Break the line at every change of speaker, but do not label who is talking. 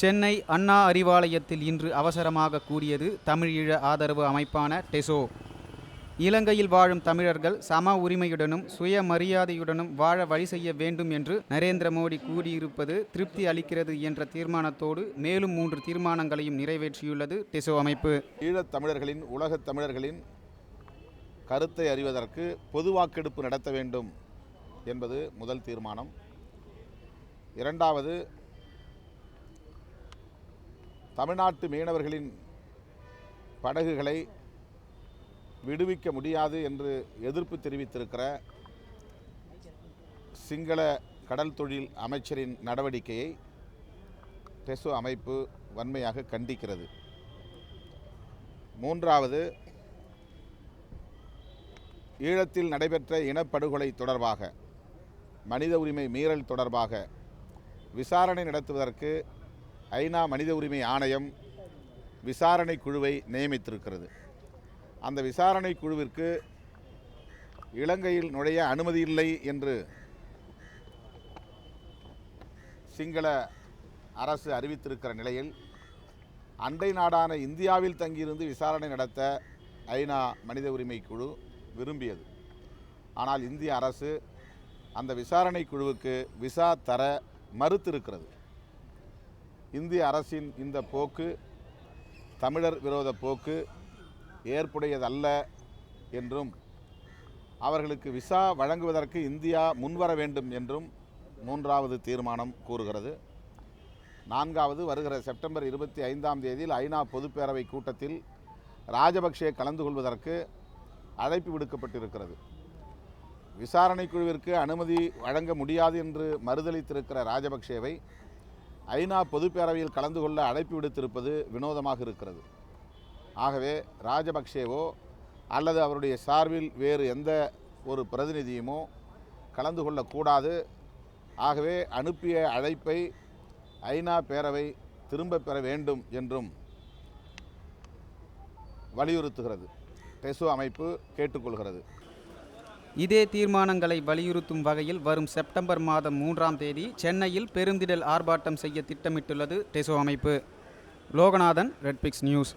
சென்னை அண்ணா அறிவாலயத்தில் இன்று அவசரமாக கூடியது தமிழீழ ஆதரவு அமைப்பான டெசோ. இலங்கையில் வாழும் தமிழர்கள் சம உரிமையுடனும் சுயமரியாதையுடனும் வாழ வழி செய்ய வேண்டும் என்று நரேந்திர மோடி கூறியிருப்பது திருப்தி அளிக்கிறது என்ற தீர்மானத்தோடு மேலும் மூன்று தீர்மானங்களையும் நிறைவேற்றியுள்ளது டெசோ அமைப்பு.
ஈழத் தமிழர்களின் உலகத் தமிழர்களின் கருத்தை அறிவதற்கு பொது வாக்கெடுப்பு நடத்த வேண்டும் என்பது முதல் தீர்மானம். இரண்டாவது தமிழ்நாட்டு மீனவர்களின் படகுகளை விடுவிக்க முடியாது என்று எதிர்ப்பு தெரிவித்திருக்கிற சிங்கள கடல் தொழில் அமைச்சரின் நடவடிக்கையை டெசோ அமைப்பு வன்மையாக கண்டிக்கிறது. மூன்றாவது ஈழத்தில் நடைபெற்ற இனப்படுகொலை தொடர்பாக மனித உரிமை மீறல் தொடர்பாக விசாரணை நடத்துவதற்கு ஐநா மனித உரிமை ஆணையம் விசாரணை குழுவை நியமித்திருக்கிறது. அந்த விசாரணை குழுவிற்கு இலங்கையில் நுழைய அனுமதி இல்லை என்று சிங்கள அரசு அறிவித்திருக்கிற நிலையில் அண்டை நாடான இந்தியாவில் தங்கியிருந்து விசாரணை நடத்த ஐநா மனித உரிமை குழு விரும்பியது. ஆனால் இந்திய அரசு அந்த விசாரணை குழுவுக்கு விசா தர மறுத்திருக்கிறது. இந்திய அரசின் இந்த போக்கு தமிழர் விரோத போக்கு ஏற்புடையதல்ல என்றும் அவர்களுக்கு விசா வழங்குவதற்கு இந்தியா முன்வர வேண்டும் என்றும் மூன்றாவது தீர்மானம் கூறுகிறது. நான்காவது வருகிற செப்டம்பர் இருபத்தி ஐந்தாம் தேதியில் ஐநா பொதுப்பேரவை கூட்டத்தில் ராஜபக்சே கலந்து கொள்வதற்கு அழைப்பு விடுக்கப்பட்டிருக்கிறது. விசாரணை குழுவிற்கு அனுமதி வழங்க முடியாது என்று மறுதளித்திருக்கிற ராஜபக்சேவை ஐநா பொதுப்பேரவையில் கலந்து கொள்ள அழைப்பு விடுத்திருப்பது வினோதமாக இருக்கிறது. ஆகவே ராஜபக்சேவோ அல்லது அவருடைய சார்பில் வேறு எந்த ஒரு பிரதிநிதியுமோ கலந்து கொள்ளக்கூடாது ஆகவே அனுப்பிய அழைப்பை ஐநா பேரவை திரும்பப் பெற வேண்டும் என்றும் வலியுறுத்துகிறது. டெசோ அமைப்பு கேட்டுக்கொள்கிறது.
இதே தீர்மானங்களை வலியுறுத்தும் வகையில் வரும் செப்டம்பர் மாதம் மூன்றாம் தேதி சென்னையில் பெருந்திடல் ஆர்ப்பாட்டம் செய்ய திட்டமிட்டுள்ளது டெசோ அமைப்பு. லோகநாதன் ரெட்பிக்ஸ் நியூஸ்